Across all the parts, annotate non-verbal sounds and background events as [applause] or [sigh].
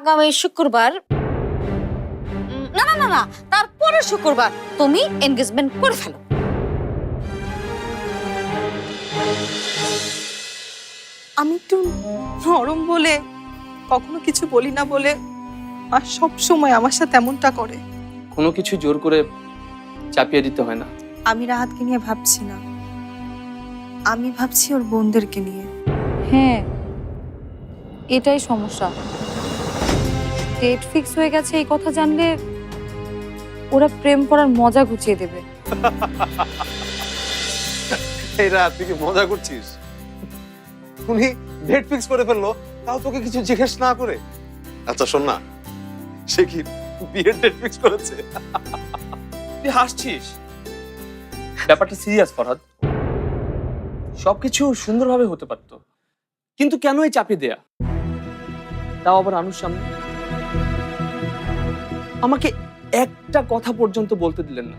আগামী শুক্রবার। না না না না তারপরে শুক্রবার তুমি এনগেজমেন্ট করে ফেলো। আমি একটু নরম বলে কখনো কিছু বলি না বলে আর সব সময় আমার সাথে এমনটা করে। কোনো কিছু জোর করে চাপিয়ে দিতে হয় না। আমি রাহাতকে নিয়ে ভাবছি না। আমি ভাবছি ওর বোনদেরকে নিয়ে। হ্যাঁ এটাই সমস্যা। ডেট ফিক্স হয়ে গেছে এই কথা জানলে ওরা প্রেম করার মজা গুছিয়ে দেবে। এই রাত তুই কি মজা করছিস? উনি ডেট ফিক্স করে ফেলল তাও তোকে কিছু জিজ্ঞেস না করে? আচ্ছা শোন না সে কি বিয়ের ডেট ফিক্স করেছে? তুই হাসছিস? ব্যাপারটা সিরিয়াস ফরহাদ। সবকিছু সুন্দরভাবে হতে পারতো। কিন্তু কেন এই চাপিয়ে দেয়া? তাও আবার আনুর সামনে? আমাকে একটা কথা পর্যন্ত বলতে দিলেন না।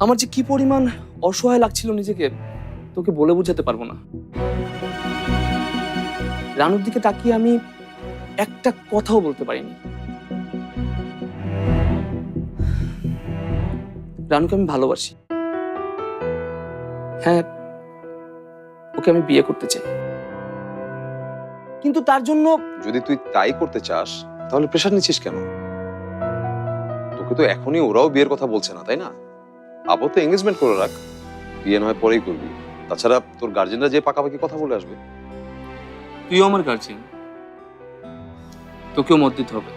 আমার যে কি পরিমাণ অসহায় লাগছিল নিজেকে, তোকে বলে বোঝাতে পারব না। রানুর দিকে তাকিয়ে আমি একটা কথাও বলতে পারিনি। রানুকে আমি ভালোবাসি। হ্যাঁ ওকে আমি বিয়ে করতে চাই। কিন্তু তার জন্য যদি তুই তাই করতে চাস তাহলে প্রেশার নিচ্ছিস কেন? তোকে তো এখনই ওরাও বিয়ের কথা বলছে না তাই না? আপাতত এঙ্গেজমেন্ট করে রাখ। বিয়ে নয় পরেই করবি। তাছাড়া তোর গার্জেনরা যে পাকাপাকি কথা বলে আসবে। তুইও আমার গার্জিয়ান তোকেও মত দিতে হবে।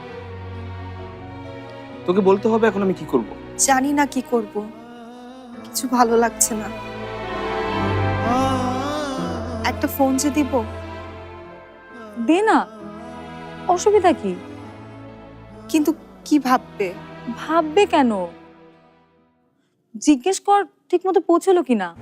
তোকে বলতে হবে এখন আমি কি করব। জানি না কি করব। কিছু ভালো লাগছে না। একটা ফোন যে দিব দে না। অসুবিধা কি? কিন্তু কি ভাববে? ভাববে কেন? জিজ্ঞেস কর ঠিক মতো পৌঁছলো কিনা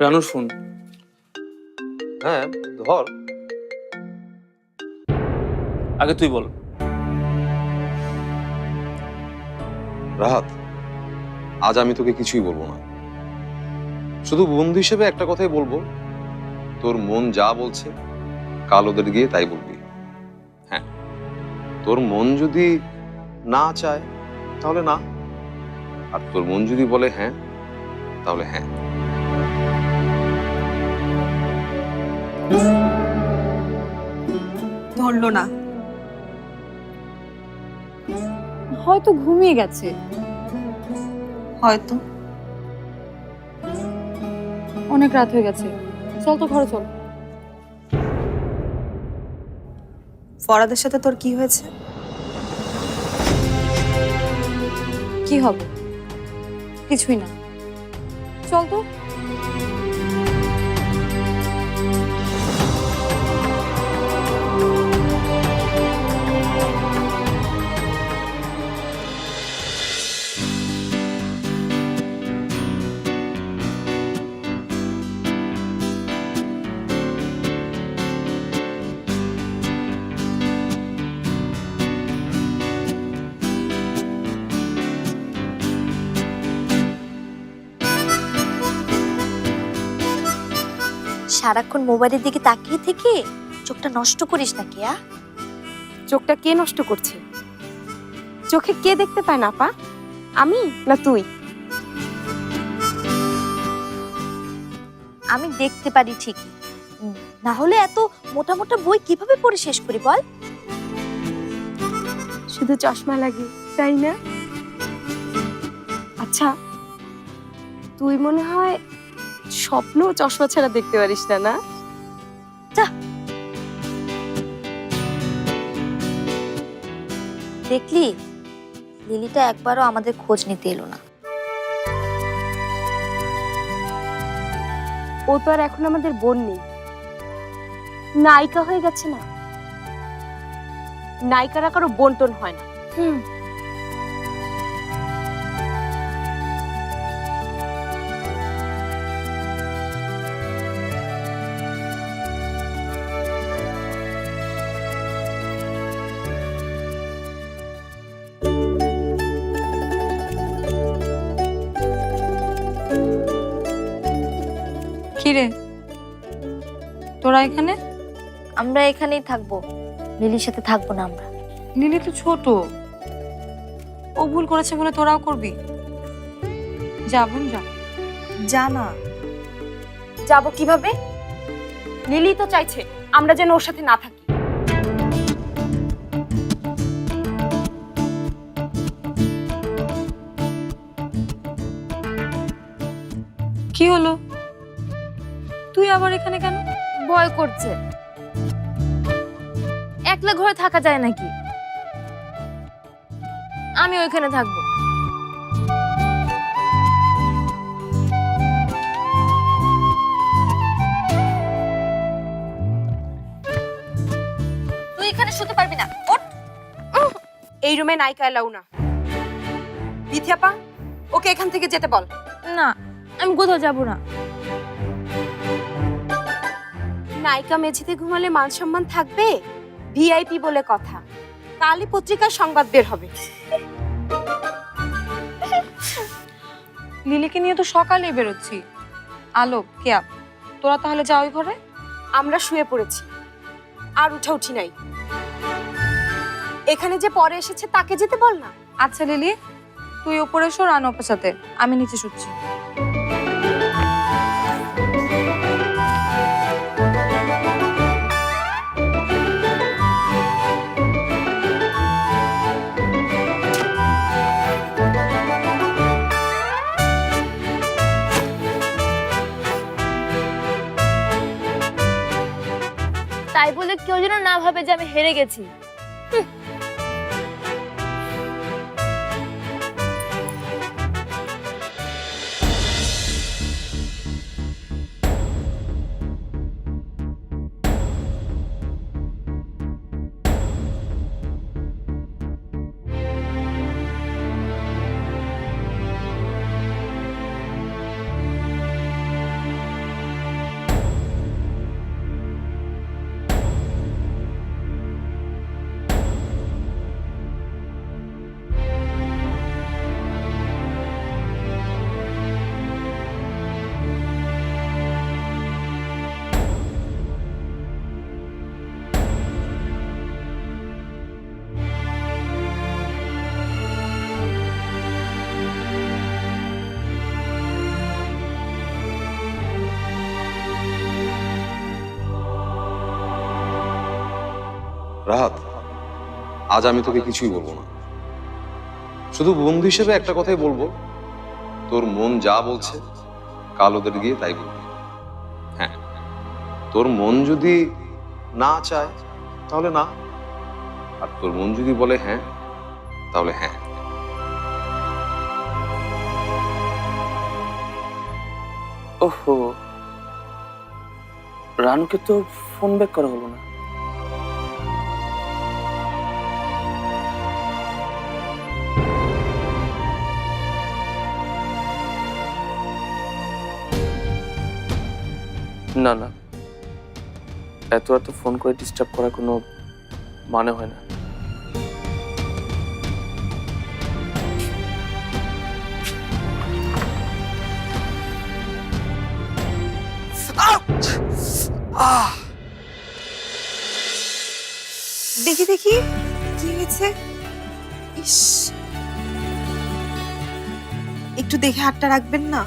রানুর ফোন। হ্যাঁ ধর। আগে তুই বল। রাহাত আজ আমি তোকে কিছুই বলব না। শুধু বন্ধু হিসেবে একটা কথাই বলব। তোর মন যা বলছে কাল ওদের গিয়ে তাই বলবি। হ্যাঁ তোর মন যদি না চায় তাহলে না। আর তোর মন যদি বলে হ্যাঁ তাহলে হ্যাঁ। ধরলো না। হয়তো ঘুমিয়ে গেছে। হয়তো। অনেক রাত হয়ে গেছে। চল তো ঘরে চল। ফরাদের সাথে তোর কি হয়েছে? কি হবে? কিছুই না। চল তো। সারাক্ষণ মোবাইলের দিকে তাকিয়ে থেকে চোখটা নষ্ট করিস না কেয়া চোখটা কে নষ্ট করছে? চোখে কে দেখতে পায় না পা আমি না তুই? আমি দেখতে পারি ঠিকই। না হলে এত মোটা মোটা বই কীভাবে পড়ে শেষ করি বল? শুধু চশমা লাগে তাই না? আচ্ছা তুই মনে হয় স্বপ্ন চশমা ছাড়া দেখতে পারিস না না? দেখলি? লিলিটা একবারও আমাদের খোঁজ নিতে এলো না। ও তো আর এখন আমাদের বোন নেই। নায়িকা হয়ে গেছে না। নায়িকারা কারও বন্টন হয় না। হুম। কিরে? তোরা এখানে? আমরা এখানেই থাকব। লিলির সাথে থাকব না আমরা। লিলি তো ছোট। ও ভুল করেছে বলে তোরাও করবি। যা বোন যা। জানা যাব কীভাবে? লিলি তো চাইছে আমরা যেন ওর সাথে না থাকি। কি হলো? তুই আবার এখানে কেন? ভয় করছে। একলা ঘরে থাকা যায় নাকি? আমি ওইখানে থাকব। তুই এখানে শুতে পারবি না। ওঠ। এই রুমে নায়িকা এলাও না। বিথিয়াপা, ওকে এখান থেকে যেতে বল। না, আমি কোথাও যাব না। নায়িকা মেঝেতে ঘুমালে মান সম্মান থাকবে? ভিআইপি বলে কথা। কালই পত্রিকার সংবাদ বের হবে। লিলিকে নিয়ে তো সকালেই বেরোচ্ছি। আলোক কেয়া তোরা তাহলে যা ওই ঘরে। আমরা শুয়ে পড়েছি। আর উঠা উঠি নাই। এখানে যে পরে এসেছে তাকে যেতে বল না। আচ্ছা লিলি তুই ওপরে এসো রান ওপর সাথে। আমি নিচে শুচ্ছি। তাই বলে কেউ যেন না ভাবে যে আমি হেরে গেছি। রাহাত, আজ আমি তোকে কিছুই বলব না। শুধু বন্ধু হিসেবে একটা কথাই বলব, তোর মন যা বলছে কাল ওদের গিয়ে তাই বলবি। হ্যাঁ তোর মন যদি না চায়, তাহলে না। আর তোর মন যদি বলে হ্যাঁ তাহলে হ্যাঁ। ওহো, রানুকে তো ফোন ব্যাক করা হলো না। না না। এত এত ফোন করে ডিস্টার্ব করার কোনো মানে হয় না। দেখি দেখি। কি হয়েছে? ইস। একটু দেখে হাতটা রাখবেন না?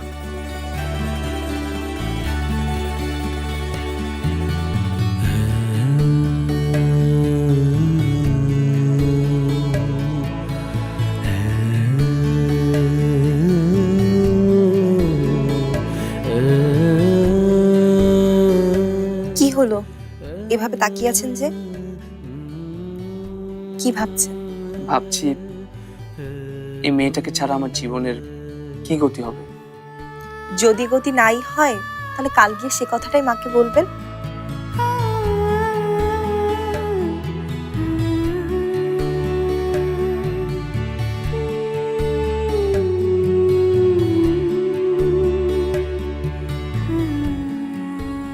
এভাবে তাকিয়ে আছেন যে? কি ভাবছেন? ভাবছি এই মেয়েটাকে ছাড়া আমার জীবনের কি গতি হবে? যদি গতি নাই হয় তাহলে কাল গিয়ে সে কথাটাই মাকে বলবেন?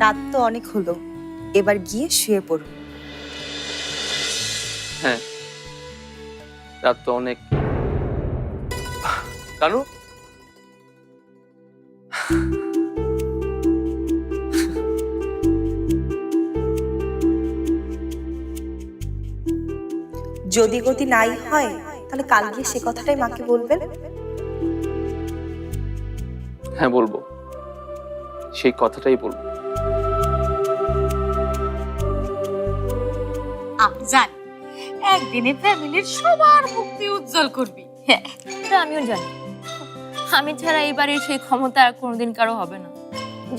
রাত তো অনেক হলো। এবার গিয়ে শুয়ে পড়ুন হ্যাঁ। রাত তো অনেক। কানু? যদি গতি নাই হয় তাহলে কাল গিয়ে সে কথাটাই মাকে বলবেন? হ্যাঁ বলব। সেই কথাটাই বলব। একদিনে ফ্যামিলির সবার মুক্তি উজ্জ্বল করবি। হ্যাঁ এটা আমিও জানি। আমি ছাড়া এই বাড়ির সেই ক্ষমতা আর কোনোদিন কারও হবে না।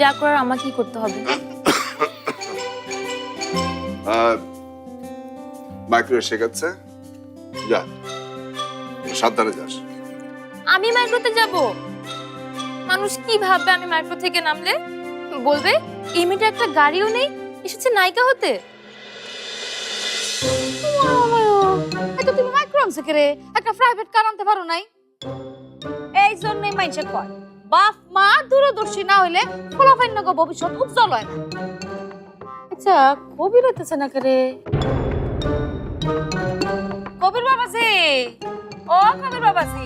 যা করার আমাকেই করতে হবে। মাইক্রো শেখাচ্ছে যা সাবধানে যাস। আমি মাইক্রোতে যাব? মানুষ কি ভাববে আমি মাইক্রো থেকে নামলে? বলবে এই মেয়েটা একটা গাড়িও নেই এসেছে নায়িকা হতে? আনছে একটা প্রাইভেট কার আনতে পারো নাই। এই জন্যই মাইনসে কয়, বাপ, মা দূরদর্শী না হইলে ফলাফাইন নগর ভবিষ্যৎ উজ্জ্বল হয় না। আচ্ছা কবির হইতেছে না কে রে কবির বাবাজি, ও কবির বাবাজি,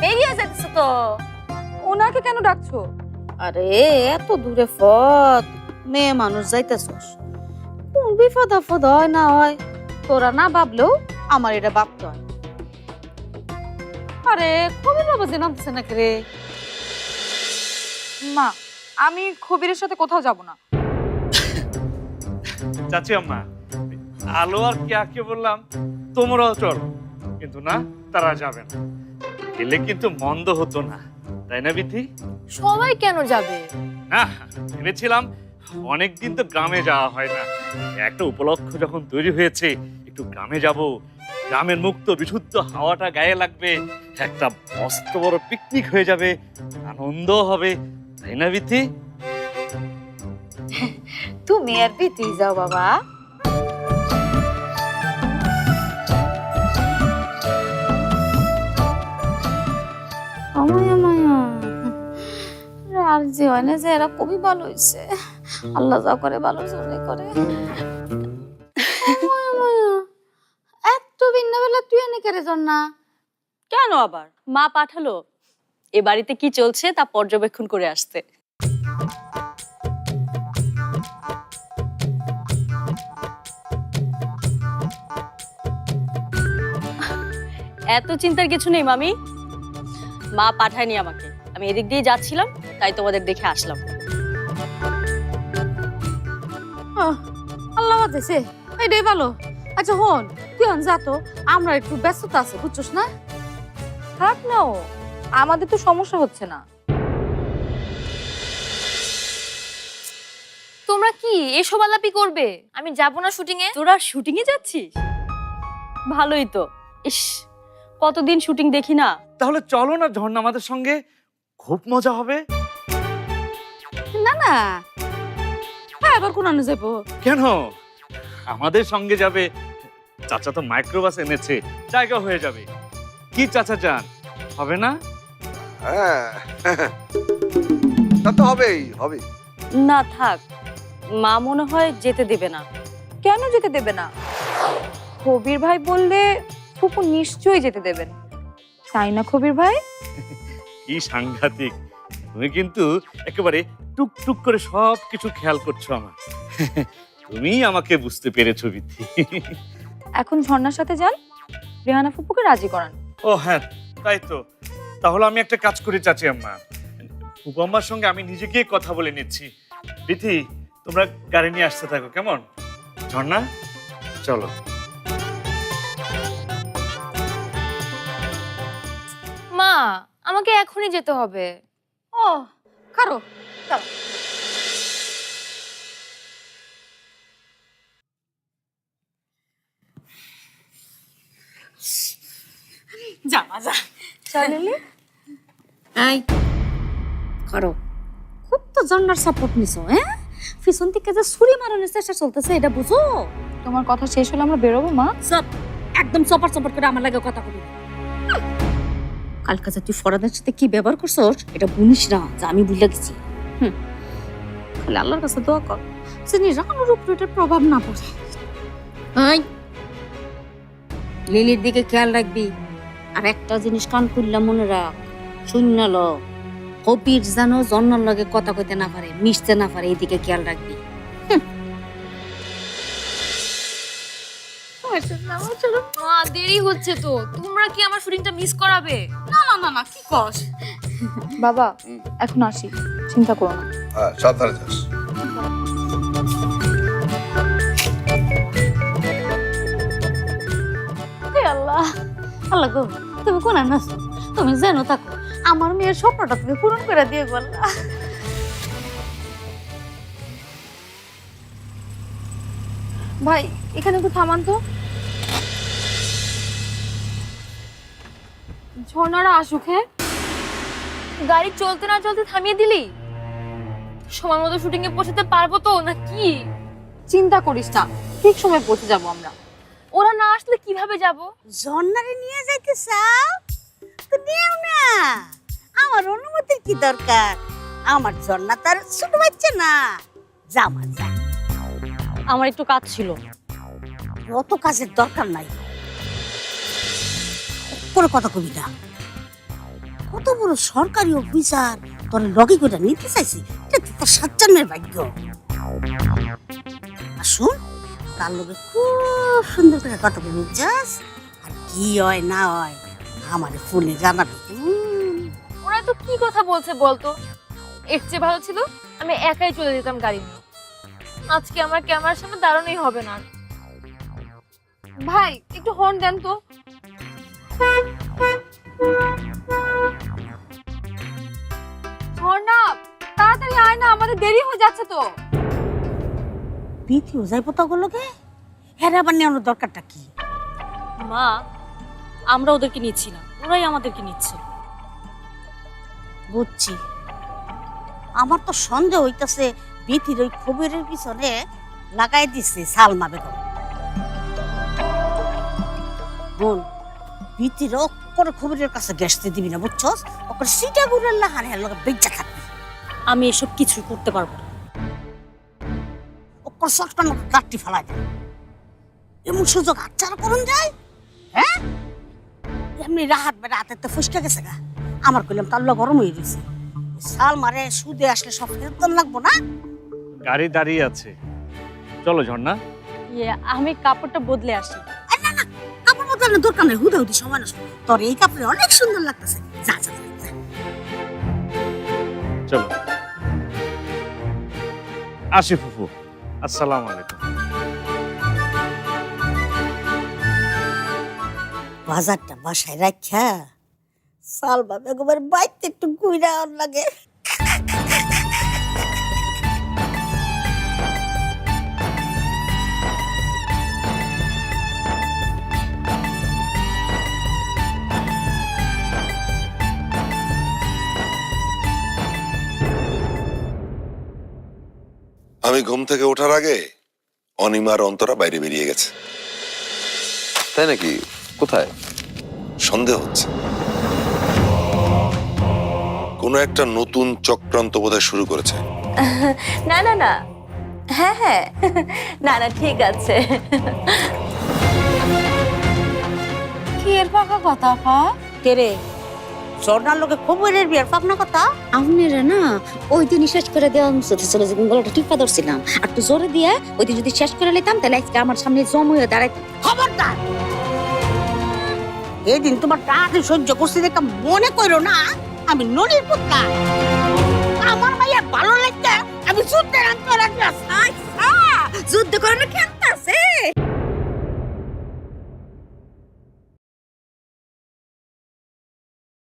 বেরিয়ে যাইতেছে তো। ওনাকে কেন ডাকছো? আরে, এত দূরে পথ, মেয়ে মানুষ যাইতেছস। কোন বিপদ আপদ হয় না হয়, তোরা না ভাবলেও আমার এটা ভাবতে হয় আরে কবির বাবা যে নামতেছে নাকি রে? মা আমি খবিরের সাথে কোথাও যাব না। চাচি আম্মা আলো আর কেয়াকে বললাম তোমরাও চলো। কিন্তু না তারা যাবে না। গেলে কিন্তু মন্দ হতো না। তাই না বিথি? সবাই কেন যাবে? না ভেবেছিলাম অনেকদিন তো গ্রামে যাওয়া হয় না। একটা উপলক্ষ যখন তৈরি হয়েছে একটু গ্রামে যাব গ্রামের মুক্ত, বিশুদ্ধ হাওয়াটা গায়ে লাগবে, একটা মস্ত বড় পিকনিক হয়ে যাবে আনন্দ হবে, তাই না বিথি? তুমি আর প্রীতি যাও বাবা। আর যে হয় না যে এরা খুবই ভালো হয়েছে। আল্লাহ যা করে ভালো জন্য করে। জন না। কেন আবার? মা পাঠালো। এ বাড়িতে কি চলছে তা পর্যবেক্ষণ করে আসতে। এত চিন্তার কিছু নেই মামি। মা পাঠায়নি আমাকে। আমি এদিক দিয়ে যাচ্ছিলাম তাই তোমাদের দেখে আসলাম। আল্লাহ এটাই ভালো আচ্ছা হন। তুই যা তো আমরা একটু ব্যস্ততা আছে বুঝছস না? থাক না ও। আমাদের তো সমস্যা হচ্ছে না। তোমরা কি এসব আলাপি করবে? আমি যাব না শুটিং এ তোরা শুটিং এ যাচ্ছিস? ভালোই তো। ইস কতদিন শুটিং দেখি না। তাহলে চলো না ঝর্ণা আমাদের সঙ্গে খুব মজা হবে। না না। হ্যাঁ এবার কোন আনে যাব? কেন? আমাদের সঙ্গে যাবে চাচা তো মাইক্রোবাস এনেছে জায়গা হয়ে যাবে। কি চাচা যান? হবে না? হ্যাঁ। তা তো হবেই হবে না থাক মা মনে হয় যেতে দেবে না। কেন যেতে দেবে না? কবির ভাই বললে ফুপু নিশ্চয়ই যেতে দেবেন। তাই না কবির ভাই? কি সাংঘাতিক। তুমি কিন্তু একেবারে টুক টুক করে সব কিছু খেয়াল করছ আমার। তুমি আমাকে বুঝতে পেরেছ বিধি এখন ঝর্ণার সাথে যান রেহানা ফুপুকে রাজি করান। ও হ্যাঁ তাই তো। তাহলে আমি একটা কাজ করি চাচি আম্মা। ফুপু আম্মার সঙ্গে আমি নিজে গিয়ে কথা বলে নিচ্ছি। বিথি তোমরা গাড়ি নিয়ে আসতে থাকো কেমন? ঝর্ণা? চলো। মা আমাকে এখনই যেতে হবে। ও কারও যা মা যা। চলিলি? এই করো। খুব তো জন্নার সাপোর্ট নিছো হ্যাঁ? পিছন থেকে যে ছুরি মারানোর চেষ্টা চলতেছে এটা বুঝো? তোমার কথা শেষ হলে আমরা বেরোবো মা? সব একদম চপার চপার করে আমার লাগে কথা বলি। কালকে যে তুই ফরাদের সাথে কি ব্যবহার করছস এটা বুনিস না যে আমি ভুলে গেছি। হুম। খালি আল্লাহর কাছে দোয়া কর যে রানুর উপরে এটার প্রভাব না পড়ে। লিলির দিকে খেয়াল রাখবি। আর একটা জিনিস কান করলাম মনে রাখ শূন্য ল কবির যেন জন্নার লগে কথা কইতে না পারে মিশতে না পারে এদিকে খেয়াল রাখবি। মা দেরি হচ্ছে তো তোমরা কি আমার শুটিংটা মিস করাবে? না না না না কি কস? বাবা এখন আসি চিন্তা করো না। হ্যাঁ সাবধানে যাস। আল্লাহ গো, তুমি কোন আছো তুমি জানো থাকো, আমার মেয়ের স্বপ্নটা তুমি পূরণ করে দিয়ে বললা ভাই, এখানে একটু থামান তো। ঝর্ণারা আসুক হ্যাঁ? গাড়ি চলতে না চলতে থামিয়ে দিলি? সময় মতো শুটিং এ পৌঁছাতে পারব তো, না কি? চিন্তা করিস না, ঠিক সময় পৌঁছে যাব আমরা। ওরা না আসলে কীভাবে যাব? ঝর্ণারে নিয়ে যাইতে চাও? তো নিও না। আমার অনুমতির কি দরকার? আমার ঝর্ণা তার ছোট বাচ্চা না। জামা যা। আমার একটু কাজ ছিল। অত কাজের দরকার নাই। করে কথা কবি না। কত বড় সরকারি অফিসার তোর লগে করে নিতে চাইছি? এটা তো তোর সাজ্জানের ভাগ্য। আর শোন তার লগে খুব সুন্দর করে কবি যাস আর কি হয় না হয় আমার ফোনে জানাবি ওরা তো কি কথা বলছে বলতো? এর চেয়ে ভালো ছিল আমি একাই চলে যেতাম গাড়ি নিয়ে। আজকে আমার ক্যামেরার সামনে দাঁড়ানোই হবে না। ভাই একটু হর্ন দেন তো। তাড়াতাড়ি আয় না আমাদের দেরি হয়ে যাচ্ছে তো। প্রীতিও যাইব তগুলোকে হ্যাঁ আবার নেওয়ানোর দরকারটা কি? মা আমরা ওদেরকে নিচ্ছি না। ওরাই আমাদেরকে নিচ্ছে। বুঝছি। আমার তো সন্দেহ হইতাছে বিথির ওই খবরের পিছনে লাগাই দিছে সালমা বেগম। বোন বিথির অক্ষরে খবরের কাছে গেসতে দিবি না বুঝছস? অক্ষরে সিটা গুড়ের লোক বেজ্জা থাকবি। আমি এসব কিছু করতে পারব না। অক্ষর সটকান কাটটি ফেলাই দেয় এমন সুযোগ হাতছাড়া করুন যায় হ্যাঁ? এমনি রাহাত বেড়া হাতের তো ফুসকে গেছে গা। আমার কইলাম তাল্লা গরম হয়ে গেছে। সাল মারে সুদে আসলে সব ফেরত লাগবো না? গাড়ি দাঁড়িয়ে আছে। চলো ঝর্ণা। ইয়ে আমি কাপড়টা বদলে আসি। না না কাপড় বদলানোর দরকার নেই হুদা হুদি সময় নষ্ট। তোর এই কাপড়ে অনেক সুন্দর লাগতেছে। যা যা যা, যা। চলো। আসি ফুফু। আসসালামু আলাইকুম। বাজারটা বাসায় রাখা সাল বা বেগমের বাইতে একটু ঘুরে আর লাগে। আমি ঘুম থেকে ওঠার আগে অনিমার অন্তরা বাইরে বেরিয়ে গেছে। তাই নাকি? কোথায়? সন্দেহ হচ্ছে। কোনো একটা নতুন চক্রান্ত বোধহয় শুরু করেছে। [laughs] না না না। হ্যাঁ হ্যাঁ। [laughs] না না ঠিক আছে। কি এর পাকা কথা পা কেরে ঝর্ণার লোকে খবরের বিয়ার পাকনা কথা। আপনারা না ওই দিন শেষ করে দেওয়া মুসতে চলে যাবেন গলাটা টিপা ধরছিলাম। আর একটু জোরে দিয়ে ওই দিন যদি শেষ করে নিতাম তাহলে আজকে আমার সামনে জম হয়ে দাঁড়াই খবরদার! এই দিন তোমার টাকা সহ্য করছি দেখে মনে করো না, আমি ননির পুত্রা। আমার মাইয়া ভালো লাগছে, আমি যুদ্ধের আন্তর যুদ্ধ করানো খেলতে কেন